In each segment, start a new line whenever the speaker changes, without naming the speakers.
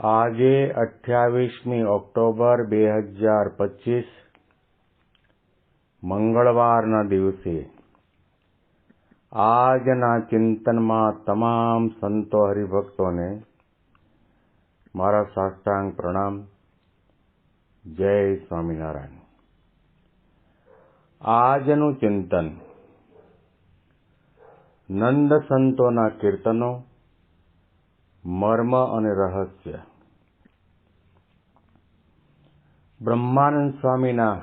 આજે અઠ્યાવીસમી ઓક્ટોબર બે હજાર પચીસ, મંગળવારના દિવસે. આજના ચિંતનમાં તમામ સંતો હરિભક્તોને મારા સાષ્ટાંગ પ્રણામ. જય સ્વામિનારાયણ. આજનું ચિંતન નંદ સંતોના કીર્તનો, મર્મ અને રહસ્ય. બ્રહ્માનંદ સ્વામીના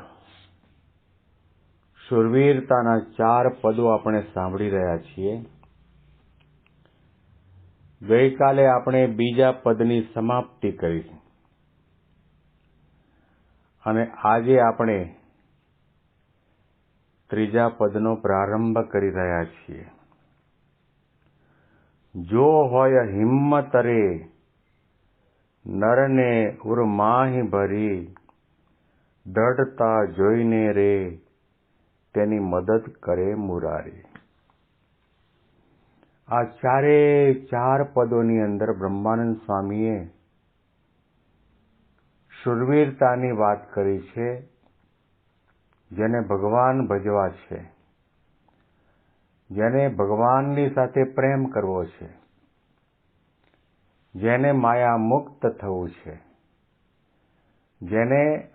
શુરવીરતાના ચાર પદો આપણે સાંભળી રહ્યા છીએ. ગઈકાલે આપણે બીજા પદની સમાપ્તિ કરી. અને આજે આપણે ત્રીજા પદનો પ્રારંભ કરી રહ્યા છીએ. જો હોય હિંમત રે, નરને ઉર્માહી ભરી દઢતા જોઈને રે, તેની મદદ કરે મુરારી. આ ચારે ચાર પદોની અંદર બ્રહ્માનંદ સ્વામીએ શુરવીરતાની વાત કરી છે, જેને ભગવાન ભજવા છે, જેને ભગવાનની સાથે પ્રેમ કરવો છે, જેને માયા મુક્ત થવું છે, જેને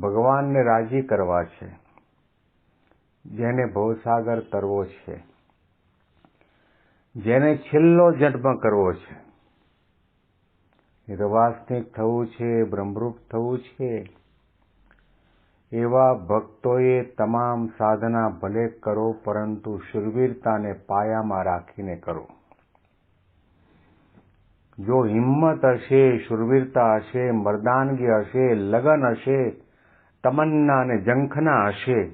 ભગવાનને રાજી કરવા છે. જેને ભવસાગર તરવો છે. જેને છેલ્લો જન્મ કરવો છે. નિર્વાસનિક થવું છે, બ્રહ્મરૂપ થવું છે. એવા ભક્તોએ તમામ સાધના ભલે કરો, પરંતુ શુરવીરતાને પાયામાં રાખીને કરો. જો હિંમત હશે, શુરવીરતા હશે, મર્દાનગી હશે, લગન હશે તમન્ના અને જંખના હશે.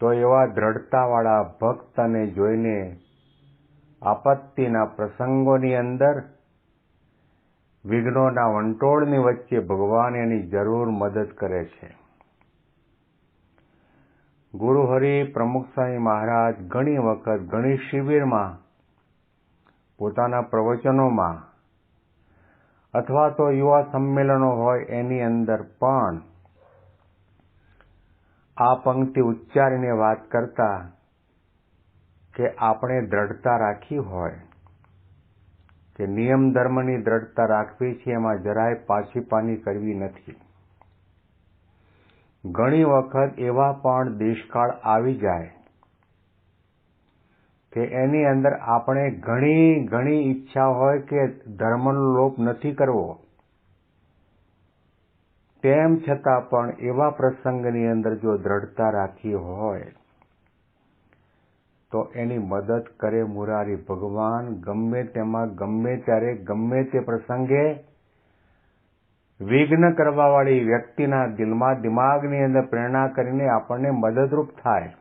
તો એવા દ્રઢતાવાળા ભક્તને જોઈને આપત્તિના પ્રસંગોની અંદર, વિઘ્નોના વંટોળની વચ્ચે ભગવાન એની જરૂર મદદ કરે છે. ગુરુ હરિ પ્રમુખ સ્વામી મહારાજ ઘણી વખત ઘણી શિબિરમાં પોતાના પ્રવચનોમાં અથવા તો યુવા સંમેલનો હોય એની અંદર પણ આ પંક્તિ ઉચ્ચારીને વાત કરતા કે આપણે દ્રઢતા રાખી હોય, કે નિયમ ધર્મની દ્રઢતા રાખવી છે, એમાં જરાય પાછી પાની કરવી નથી. ઘણી વખત એવા પણ દેશકાળ આવી જાય કે એની અંદર આપણે ઘણી ઘણી ઈચ્છા હોય કે ધર્મનો લોપ નથી કરવો. તેમ છતાં પણ એવા પ્રસંગની અંદર જો દ્રઢતા રાખી હોય, તો એની મદદ કરે મુરારી ભગવાન. ગમે તેમાં, ગમે ત્યારે, ગમે તે પ્રસંગે વિઘ્ન કરવાવાળી વ્યક્તિના દિલમાં, દિમાગની અંદર પ્રેરણા કરીને આપણને મદદરૂપ થાય.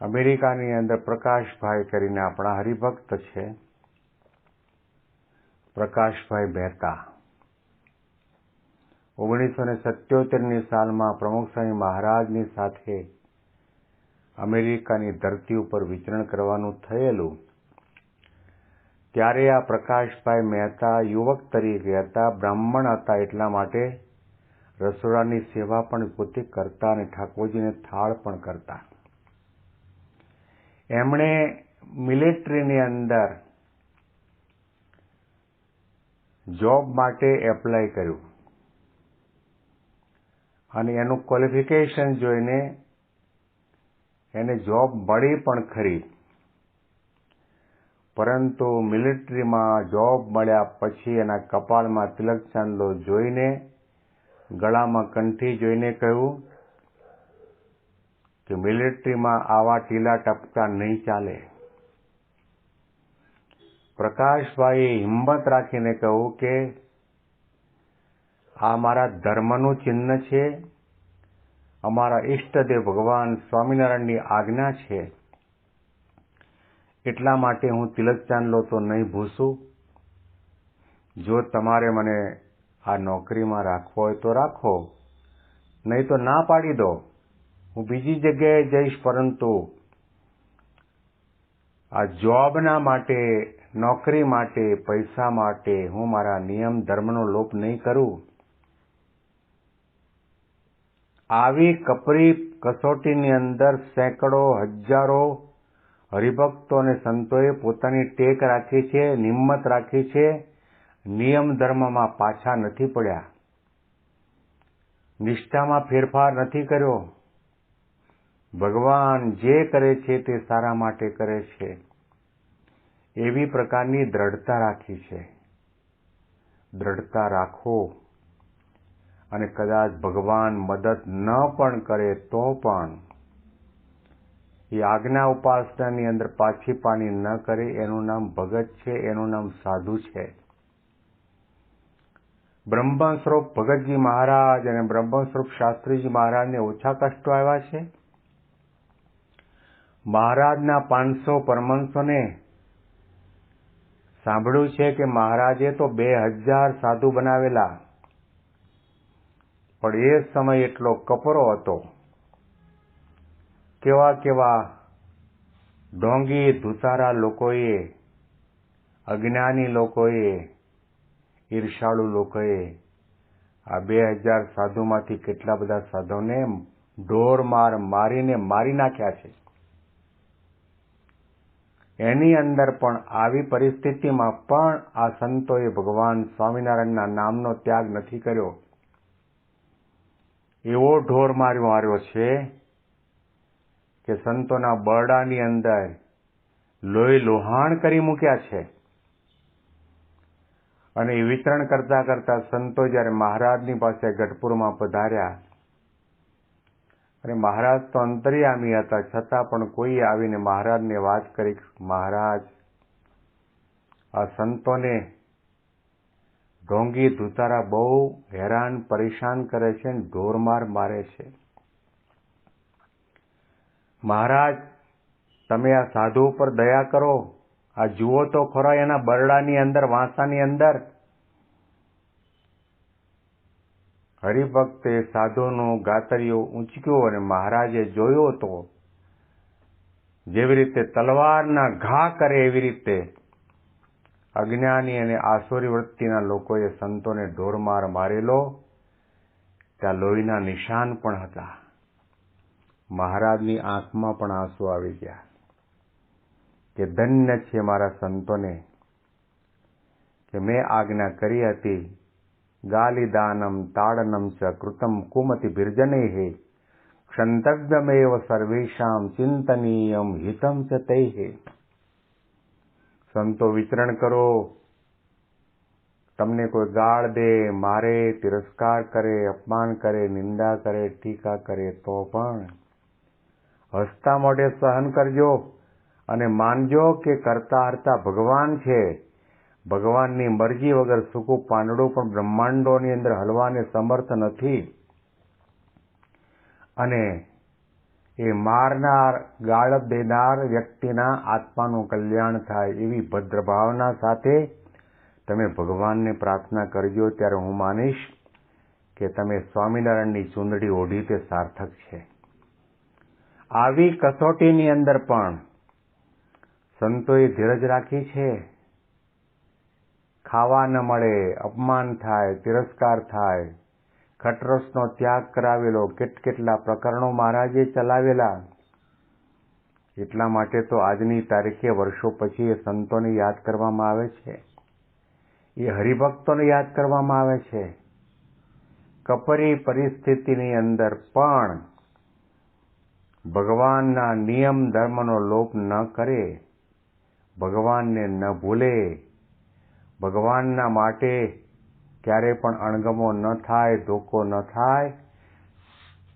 અમેરિકાની અંદર પ્રકાશભાઈ કરીને આપણા હરિભક્ત છે. પ્રકાશભાઈ મહેતા. ઓગણીસો ને સત્યોતેરની સાલમાં પ્રમુખ સ્વામી મહારાજની સાથે અમેરિકાની ધરતી ઉપર વિચરણ કરવાનું થયેલું. ત્યારે આ પ્રકાશભાઈ મહેતા યુવક તરીકે હતા, બ્રાહ્મણ હતા એટલા માટે રસોડાની સેવા પણ પોતે કરતા અને ઠાકોરજીને થાળ પણ કરતા. એમણે મિલિટરીની અંદર જોબ માટે એપ્લાય કર્યું. અને એનું ક્વોલિફિકેશન જોઈને એને જોબ મળી પણ ખરી. પરંતુ મિલિટરીમાં જોબ મળ્યા પછી એના કપાળમાં તિલક ચાંદલો જોઈને ગળામાં કંઠી જોઈને કહ્યું કે મિલિટરીમાં આવા ટીલા ટપકા નહીં ચાલે. પ્રકાશભાઈએ હિંમત રાખીને કહ્યું કે આ મારા ધર્મનું ચિહ્ન છે, અમારા ઈષ્ટદેવ ભગવાન સ્વામિનારાયણની આજ્ઞા છે. એટલા માટે હું તિલક ચાંદલો તો નહીં ભૂસું. જો તમારે મને આ નોકરીમાં રાખવો હોય તો રાખો, નહીં તો ના પાડી દો. હું બીજી જગ્યાએ જઈશ, પરંતુ આ જોબના માટે, નોકરી માટે, પૈસા માટે હું મારા નિયમ, ધર્મનો લોપ નહીં કરું. આવી કપરી કસોટીની અંદર સેંકડો, હજારો હરિભક્તો અને સંતોએ પોતાની ટેક રાખી છે, નિમ્મત રાખી છે, નિયમ ધર્મમાં પાછા નથી પડ્યા. નિષ્ઠામાં ફેરફાર નથી કર્યો. ભગવાન જે કરે છે તે સારા માટે કરે છે. એવી પ્રકારની દ્રઢતા રાખી છે. દ્રઢતા રાખો. અને કદાચ ભગવાન મદદ ન પણ કરે તો પણ એ આજ્ઞા ઉપાસનાની અંદર પાછી પાણી ન કરે, એનું નામ ભગત છે, એનું નામ સાધુ છે. બ્રહ્મ સ્વરૂપ ભગતજી મહારાજ અને બ્રહ્મ સ્વરૂપ શાસ્ત્રીજી મહારાજને ઓછા કષ્ટો આવ્યા છે? મહારાજના પાંચસો પરમંશોને સાંભળ્યું છે કે મહારાજે તો બે હજાર સાધુ બનાવેલા. પણ એ સમય એટલો કપરો હતો. કેવા કેવા ઢોંગી ધુતારા લોકોએ, અજ્ઞાની લોકોએ, ઈર્ષાળુ લોકોએ આ બે હજાર સાધુમાંથી કેટલા બધા સાધુને ઢોર માર મારીને મારી નાખ્યા છે. એની અંદર પણ આવી પરિસ્થિતિમાં પણ આ સંતોએ ભગવાન સ્વામિનારાયણના નામનો ત્યાગ નથી કર્યો. એવો ઢોર માર્યો માર્યો છે કે સંતોના બરડાની અંદર લોહી લોહાણ કરી મૂક્યા છે. અને એ વિતરણ કરતા કરતા સંતો જ્યારે મહારાજની પાસે ગઢપુરમાં પધાર્યા અને મહારાજ તો અંતર્યામી હતા, છતાં પણ કોઈ આવીને મહારાજને વાત કરી મહારાજ, આ સંતોને ઢોંગી ધુતારા બહુ હેરાન, પરેશાન કરે છે ને ઢોરમાર મારે છે. મહારાજ, તમે આ સાધુ ઉપર દયા કરો. આ જુઓ તો ખરા, એના બરડાની અંદર, વાંસાની અંદર હરિભક્તે સાધુનો ગાતરિયો ઊંચક્યો અને મહારાજે જોયો તો, જેવી રીતે તલવારના ઘા કરે એવી રીતે અજ્ઞાની અને આસુરી વૃત્તિના લોકોએ સંતોને ઢોરમાર મારેલો, ત્યાં લોહીના નિશાન પણ હતા. મહારાજની આંખમાં પણ આંસુ આવી ગયા કે ધન્ય છે મારા સંતોને કે મેં આજ્ઞા કરી હતી ગાલિદાનમ તાડનમ ચ કૃતમ કુમતિ બિર્જને હે ક્ષંતવ્યમેવ સર્વેશામ ચિંતનીયમ હિતમ ચ તૈ હે સંતો વિતરણ કરો તમને કોઈ ગાળ દે મારે તિરસ્કાર કરે અપમાન કરે નિંદા કરે ટીકા કરે તો પણ હસતા મોઢે સહન કરજો અને માનજો કે કરતા હરતા ભગવાન છે ભગવાનની મરજી વગર સૂકું પાંદડું પણ બ્રહ્માંડોની અંદર હલવાને સમર્થ નથી. અને એ મારનાર, ગાળ દેનાર વ્યક્તિના આત્માનું કલ્યાણ થાય એવી ભદ્ર ભાવના સાથે તમે ભગવાનને પ્રાર્થના કરજો ત્યારે હું માનીશ કે તમે સ્વામિનારાયણની ચૂંદડી ઓઢી તે સાર્થક છે. આવી કસોટીની અંદર પણ સંતોએ ધીરજ રાખી છે. ખાવા ન મળે, અપમાન થાય, તિરસ્કાર થાય. ખટરસનો ત્યાગ કરાવેલો કેટ કેટલા પ્રકરણો મહારાજે ચલાવેલા. એટલા માટે તો આજની તારીખે વર્ષો પછી એ સંતોને યાદ કરવામાં આવે છે. એ હરિભક્તોને યાદ કરવામાં આવે છે. કપરી પરિસ્થિતિની અંદર પણ ભગવાનના નિયમ ધર્મનો લોપ ન કરે, ભગવાનને ન ભૂલે. ભગવાનના માટે ક્યારે પણ અણગમો ન થાય, ધોકો ન થાય,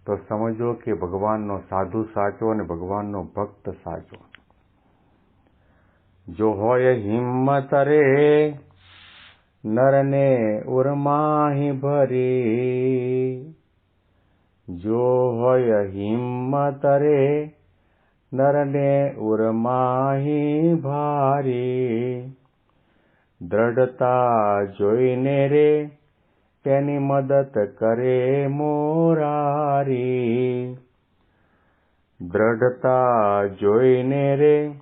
તો સમજો કે ભગવાનનો સાધુ સાચો અને ભગવાનનો ભક્ત સાચો. જો હોય હિંમત રે, નરને ઉરમાહી ભરી. જો હોય હિંમત રે, નરને ઉરમાહી ભારી. દ્રઢતા જોઈને રે, તેની મદદ કરે મોરારી. દ્રઢતા જોઈને રે,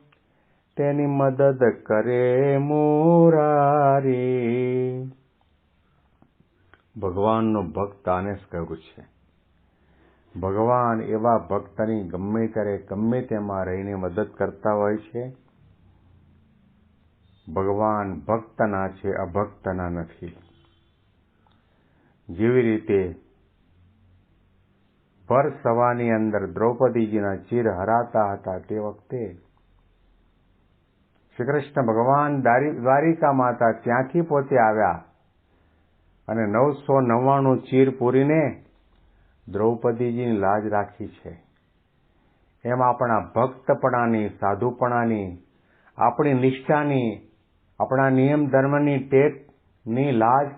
તેની મદદ કરે મોરારી. ભગવાનનો ભક્ત આને જ કહ્યું છે? ભગવાન એવા ભક્તની ગમે ત્યારે ગમે તેમાં રહીને મદદ કરતા હોય છે. ભગવાન ભક્તના છે અભક્તના નથી. જેવી રીતે ભર સવાની અંદર દ્રૌપદીજીના ચીર હરાતા હતા તે વખતે શ્રી કૃષ્ણ ભગવાન દ્વારિકા માતા ત્યાંથી પોતે આવ્યા? અને નવસો નવ્વાણું ચીર પૂરીને દ્રૌપદીજીની લાજ રાખી છે. એમ આપણા ભક્તપણાની, સાધુપણાની, આપણી નિષ્ઠાની આપણા નિયમ ધર્મની ટેકની લાજ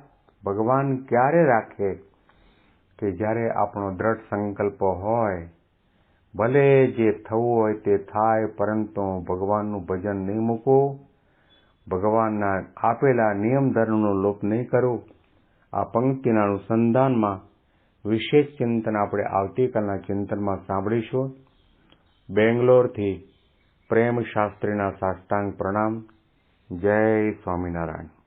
ભગવાન ક્યારે રાખે કે જ્યારે આપણો દ્રઢ સંકલ્પ હોય, ભલે જે થવું હોય તે થાય, પરંતુ ભગવાનનું ભજન નહીં મૂકવું, ભગવાનના આપેલા નિયમ ધર્મનો લોપ નહીં કરવું. આ પંક્તિના અનુસંધાનમાં વિશેષ ચિંતન આપણે આવતીકાલના ચિંતનમાં સાંભળીશું. બેંગ્લોરથી પ્રેમ શાસ્ત્રીના સાષ્ટાંગ પ્રણામ. જય સ્વામિનારાયણ.